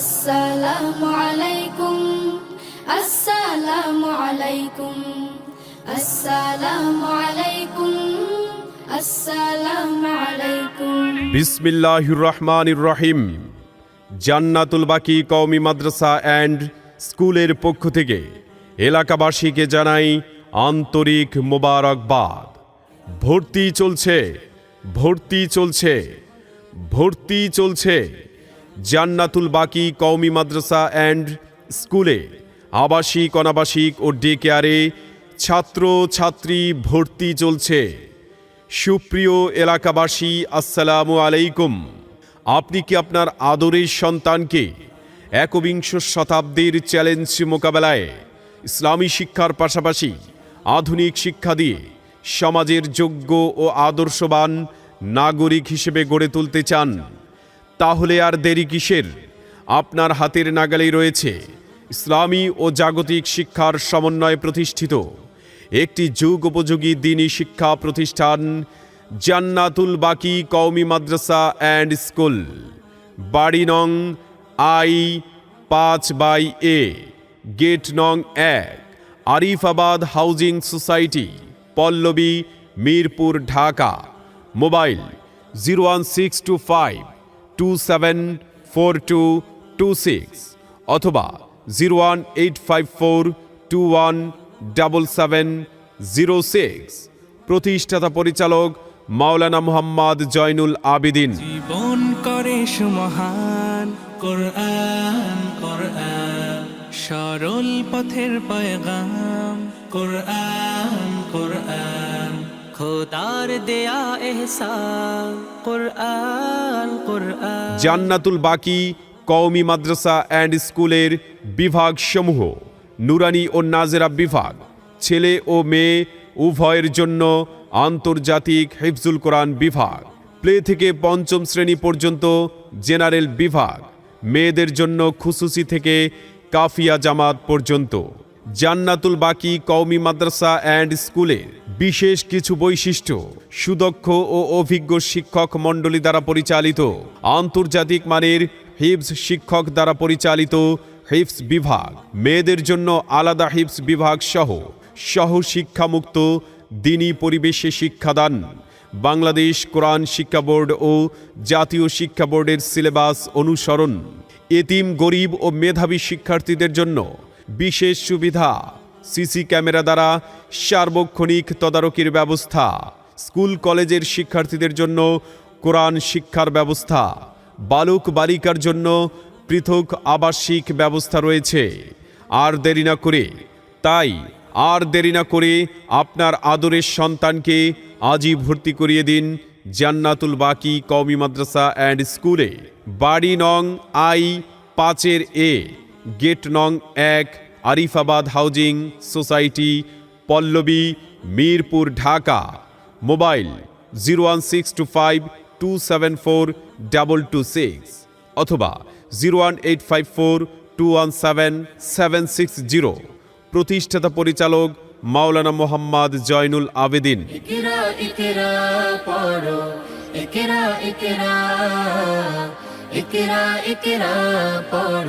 আসসালামু আলাইকুম আসসালামু আলাইকুম আসসালামু আলাইকুম আসসালামু আলাইকুম। বিসমিল্লাহির রহমানির রহিম। জান্নাতুল বাকি কওমি মাদ্রাসা অ্যান্ড স্কুলের পক্ষ থেকে এলাকাবাসীকে জানাই আন্তরিক মোবারকবাদ। ভর্তি চলছে ভর্তি চলছে ভর্তি চলছে। জান্নাতুল বাকি কওমি মাদ্রাসা অ্যান্ড স্কুলে আবাসিক, অনাবাসিক ও ডে কেয়ারে ছাত্র, ছাত্রী ভর্তি চলছে। সুপ্রিয় এলাকাবাসী, আসসালামু আলাইকুম। আপনি কি আপনার আদরের সন্তানকে একবিংশ শতাব্দীর চ্যালেঞ্জ মোকাবেলায় ইসলামী শিক্ষার পাশাপাশি আধুনিক শিক্ষা দিয়ে সমাজের যোগ্য ও আদর্শবান নাগরিক হিসেবে গড়ে তুলতে চান? তাহলে আর দেরি কিসের? আপনার হাতের নাগালেই রয়েছে, ইসলামী ও জাগতিক শিক্ষার সমন্বয়ে প্রতিষ্ঠিত। একটি যুগ উপযোগী দিনী শিক্ষা প্রতিষ্ঠান, জান্নাতুল বাকি কওমি মাদ্রাসা অ্যান্ড স্কুল। বাড়ি নং আই পাঁচ বাই এ, গেট নং এক, Arifabad housing society, Pallabi, Mirpur, Dhaka. Mobile zero one six two five two seven four two two six অথবা zero one eight five four two one double seven zero six প্রতিষ্ঠাতা পরিচালক মাওলানা মোহাম্মদ জয়নুল আবিদিন। জীবন করে সুমহান, কোরআন কোরআন, সরল পথের পয়গাম, কোরআন কোরআন। খোদার দেয়া এহসান জান্নাতুল বাকি, কওমি মাদ্রাসা অ্যান্ড স্কুলের বিভাগসমূহ, নুরানি ও নাজেরা বিভাগ, ছেলে ও মেয়ে উভয়ের জন্য আন্তর্জাতিক হিফজুল কোরআন বিভাগ, প্লে থেকে পঞ্চম শ্রেণি পর্যন্ত জেনারেল বিভাগ, মেয়েদের জন্য খুসুসি থেকে কাফিয়া জামাত পর্যন্ত, জান্নাতুল বাকি কওমি মাদ্রাসা অ্যান্ড স্কুলের বিশেষ কিছু বৈশিষ্ট্য, সুদক্ষ ও অভিজ্ঞ শিক্ষক মণ্ডলী দ্বারা পরিচালিত, আন্তর্জাতিক মানের হিপস শিক্ষক দ্বারা পরিচালিত হিপস বিভাগ। মেয়েদের জন্য আলাদা হিপস বিভাগ সহ সহ শিক্ষামুক্ত দিনী পরিবেশে শিক্ষাদান, বাংলাদেশ কোরআন শিক্ষা বোর্ড ও জাতীয় শিক্ষা বোর্ডের সিলেবাস অনুসরণ। এতিম, গরিব ও মেধাবী শিক্ষার্থীদের জন্য বিশেষ সুবিধা। সিসি ক্যামেরা দ্বারা সার্বক্ষণিক তদারকির ব্যবস্থা। স্কুল, কলেজের শিক্ষার্থীদের জন্য কোরআন শিক্ষার ব্যবস্থা। বালক বালিকার জন্য পৃথক আবাসিক ব্যবস্থা রয়েছে। আর দেরি না করে, তাই আর দেরি না করে আপনার আদরের সন্তানকে আজই ভর্তি করিয়ে দিন জান্নাতুল বাকি কওমি মাদ্রাসা অ্যান্ড স্কুলে। বাড়ি নং আই পাঁচের এ, গেট নং এক Arifabad housing society, Pallabi, Mirpur, Dhaka. Mobile zero one six two five two seven four double two six অথবা zero one eight five four two one seven seven six zero. প্রতিষ্ঠাতা পরিচালক মাওলানা মোহাম্মদ জয়নুল আবেদিন। পড়ো।